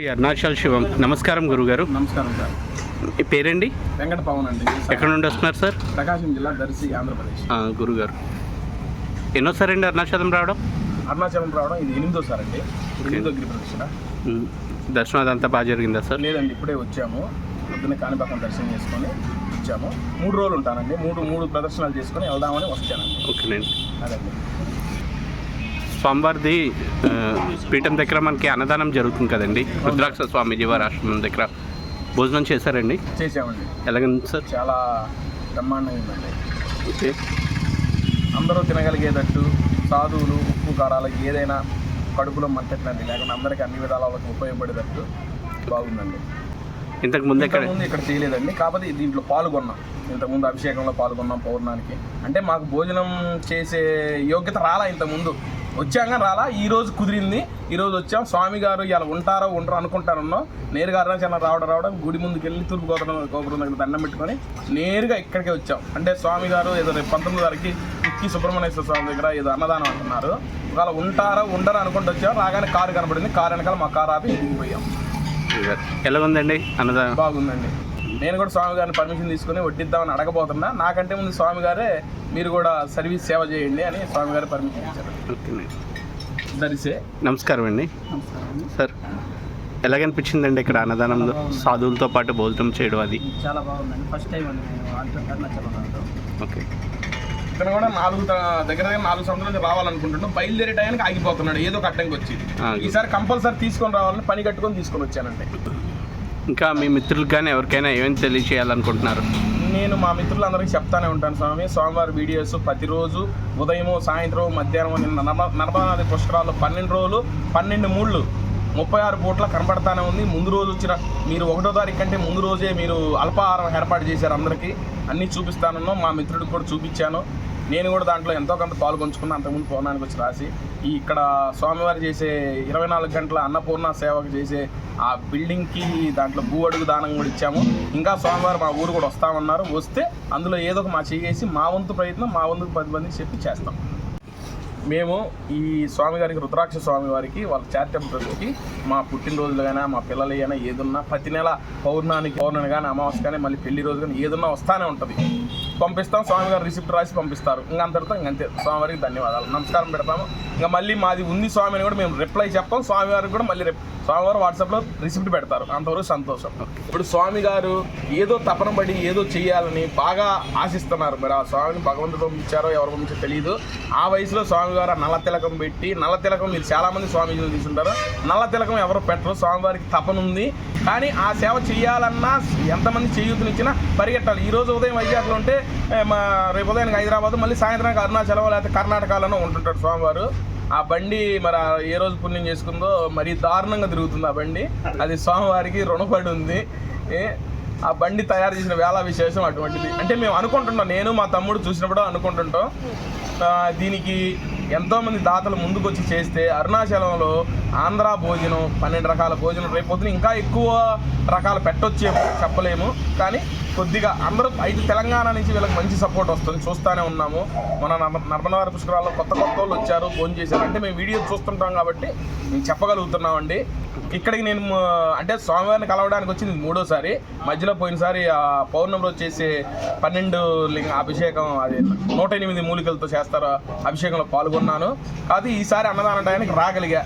అరుణాచల్ శివం. నమస్కారం గురుగారు. నమస్కారం సార్. మీ పేరండి? వెంకట పవన్ అండి. ఎక్కడ నుండి వస్తున్నారు సార్? ప్రకాశం జిల్లా దర్శి ఆంధ్రప్రదేశ్. ఆ, గురుగారు. ఎన్నోసారండి అరుణాచలం రావడం? అరుణాచలం రావడం ఇది ఎనిమిదోసారి అండి. ఎనిమిదో గిరి ప్రదక్షిణ. ఉమ్, దర్శనం అదంతా బాగా జరిగిందా సార్? లేదండి ఇప్పుడే వచ్చాము. పొద్దున్న కాణిపాకం దర్శనం చేసుకొని వచ్చాము. మూడు రోజులు ఉంటానండి. మూడు మూడు ప్రదర్శనలు చేసుకొని వెళ్దామని వచ్చానండి ఓకేనండి. అదండి స్వామివారిది పీఠం దగ్గర మనకి అన్నదానం జరుగుతుంది కదండి. రుద్రాక్ష స్వామి జీవారాశ్రమం దగ్గర భోజనం చేశారండి? చేసామండి ఎలాగండి సార్? చాలా బ్రహ్మాండంగా ఓకే. అందరూ తినగలిగేటట్టు సాధువులు ఉప్పు కారాలకి ఏదైనా కడుపులో మంటట్లండి. లేకుండా అందరికీ అన్ని విధాలకు ఉపయోగపడేటట్టు బాగుందండి. ఇంతకు ముందు ఎక్కడ? ఇంతకుముందు ఇక్కడ చేయలేదండి. కాకపోతే దీంట్లో పాల్గొన్నాం. ఇంతకుముందు అభిషేకంలో పాల్గొన్నాం పౌర్ణానికి. అంటే మాకు భోజనం చేసే యోగ్యత రాలా ఇంతకుముందు. వచ్చాక రాలా? ఈ రోజు కుదిరింది. ఈ రోజు వచ్చాం. స్వామి గారు ఇలా ఉంటారో ఉండరో అనుకుంటానున్నాం నేరుగా అరుణాచలం రావడం రావడం గుడి ముందుకు వెళ్ళి తూర్పు గోపురం గోపురం దగ్గర దండం పెట్టుకొని నేరుగా ఇక్కడికే వచ్చాం. అంటే స్వామి గారు ఏదో రేపు పంతొమ్మిది తారీఖు ఇక్కి సుబ్రహ్మణ్యేశ్వర స్వామి దగ్గర ఏదో అన్నదానం అంటున్నారు. ఒకవేళ ఉంటారా ఉండరా అనుకుంటూ వచ్చాం. రాగానే కారు కనపడింది కారు వెనకాల మా కారు ఆపి ఇంటికి పోయాం. ఎలా ఉందండి అన్నదానం? బాగుందండి. నేను కూడా స్వామి గారిని పర్మిషన్ తీసుకుని వడ్డిద్దామని అడగబోతున్నా. నాకంటే ముందు స్వామి గారే మీరు కూడా సర్వీస్ సేవ చేయండి అని స్వామి గారు పర్మిషన్ ఇచ్చారు. దరిసే. నమస్కారం అండి. సార్ ఎలాగనిపించిందండి ఇక్కడ అన్నదానంలో సాధువులతో పాటు భోజనం చేయడం అది? చాలా బాగుందండి. ఫస్ట్ టైం అండి నేను ఓకే. ఇతను కూడా నాలుగు దగ్గర దగ్గర నాలుగు సంవత్సరాల నుంచి రావాలనుకుంటున్నాం బయలుదేరే టైంకి ఆగిపోతున్నాడు. ఏదో ఒక అడ్డంకి వచ్చి ఈసారి కంపల్సరీ తీసుకొని రావాలని పని కట్టుకొని తీసుకొని వచ్చానండి. ఇంకా మీ మిత్రులకు కానీ ఎవరికైనా ఏమైనా తెలియచేయాలనుకుంటున్నారు నేను మా మిత్రులందరికీ చెప్తానే ఉంటాను స్వామి. స్వామివారి వీడియోస్ ప్రతిరోజు ఉదయము సాయంత్రం మధ్యాహ్నం నిన్న నర్మ- నర్మదా పన్నెండు రోజులు పన్నెండు మూళ్ళు ముప్పై ఆరు పూట్ల కనబడతానే ఉంది. ముందు రోజు వచ్చిన మీరు ఒకటో తారీఖు కంటే ముందు రోజే మీరు అల్పాహారం ఏర్పాటు చేశారు అందరికీ. అన్నీ చూపిస్తానన్నా. మా మిత్రుడికి కూడా చూపించాను. నేను కూడా దాంట్లో ఎంతో కొంత పాలు అంతకుముందు పౌర్ణానికి వచ్చి రాసి ఈ ఇక్కడ స్వామివారు చేసే ఇరవై నాలుగు గంటల అన్నపూర్ణ సేవకు చేసే ఆ బిల్డింగ్కి దాంట్లో భూ అడుగు దానం కూడా ఇచ్చాము. ఇంకా స్వామివారు మా ఊరు కూడా వస్తామన్నారు. వస్తే అందులో ఏదో ఒక మా చేసి మా వంతు ప్రయత్నం మా వంతుకు పది మందికి చెప్పి చేస్తాం. మేము ఈ స్వామి గారికి రుద్రాక్ష స్వామి వారికి వాళ్ళ చారిటబుల్ ట్రస్ట్కి మా పుట్టినరోజులు కానీ మా పిల్లలు అయినా ఏదున్నా ప్రతి నెల పౌర్ణానికి పౌర్ణమి కానీ అమావాస్య కానీ మళ్ళీ పెళ్ళి రోజు కానీ ఏదున్నా వస్తానే ఉంటుంది. పంపిస్తాం. స్వామి గారు రిసిప్ట్ రాసి పంపిస్తారు. ఇంకా అందరితో ఇంకంతే స్వామివారికి ధన్యవాదాలు. నమస్కారం పెడతాము. ఇంకా మళ్ళీ మాది ఉంది స్వామి అని కూడా మేము రిప్లై చెప్పాం స్వామివారికి కూడా మళ్ళీ రిప్ స్వామివారు వాట్సాప్లో రిసిప్ట్ పెడతారు. అంతవరకు సంతోషం. ఇప్పుడు స్వామి గారు ఏదో తపన పడి ఏదో చేయాలని బాగా ఆశిస్తున్నారు. మరి ఆ స్వామిని భగవంతుడు పంపించారో ఎవరు పంపించారో తెలియదు ఆ వయసులో స్వామి గారు ఆ నల్ల తిలకం పెట్టి నల్ల తిలకం మీరు చాలామంది స్వామీజీలు తీసుంటారు. నల్ల తిలకం ఎవరు పెట్టరు. స్వామివారికి తపన ఉంది. కానీ ఆ సేవ చేయాలన్నా ఎంతమంది చేయూతనిచ్చినా పరిగెట్టాలి. ఈ రోజు ఉదయం వైజాగ్లో ఉంటే మా రేపు ఉదయం హైదరాబాద్ మళ్ళీ సాయంత్రానికి అరుణాచలం లేకపోతే కర్ణాటకలోనో ఉంటుంటాడు స్వామివారు. ఆ బండి మరి ఏ రోజు పుణ్యం చేసుకుందో మరీ దారుణంగా తిరుగుతుంది ఆ బండి. అది స్వామివారికి రుణపడి ఉంది ఏ, ఆ బండి తయారు చేసిన వేళ విశేషం అటువంటిది. అంటే మేము అనుకుంటున్నాం నేను మా తమ్ముడు చూసినప్పుడు అనుకుంటుంటాం. దీనికి ఎంతోమంది దాతలు ముందుకొచ్చి చేస్తే అరుణాచలంలో ఆంధ్ర భోజనం పన్నెండు రకాల భోజనం రేపొద్దున ఇంకా ఎక్కువ రకాలు పెట్టొచ్చేమో చెప్పలేము. కానీ కొద్దిగా అందరూ అయితే తెలంగాణ నుంచి వీళ్ళకి మంచి సపోర్ట్ వస్తుంది. చూస్తూనే ఉన్నాము. మన నర్మనవారి పుష్కరాల్లో కొత్త కొత్త వాళ్ళు వచ్చారు ఫోన్ చేశారు. అంటే మేము వీడియో చూస్తుంటాం కాబట్టి మేము చెప్పగలుగుతున్నామండి. ఇక్కడికి నేను అంటే స్వామివారిని కలవడానికి వచ్చింది మూడోసారి. మధ్యలో పోయినసారి ఆ పౌర్ణమి రోజు చేసే పన్నెండు లింగ అభిషేకం అది నూట ఎనిమిది మూలికలతో చేస్తారు. అభిషేకంలో పాల్గొన్నాను కాదు ఈసారి అన్నదానం టైంకి రాగలిగా.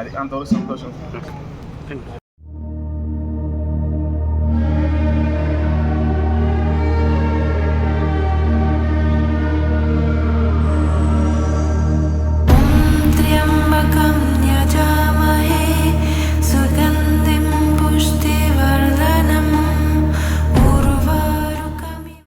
అది అంతవరకు సంతోషం.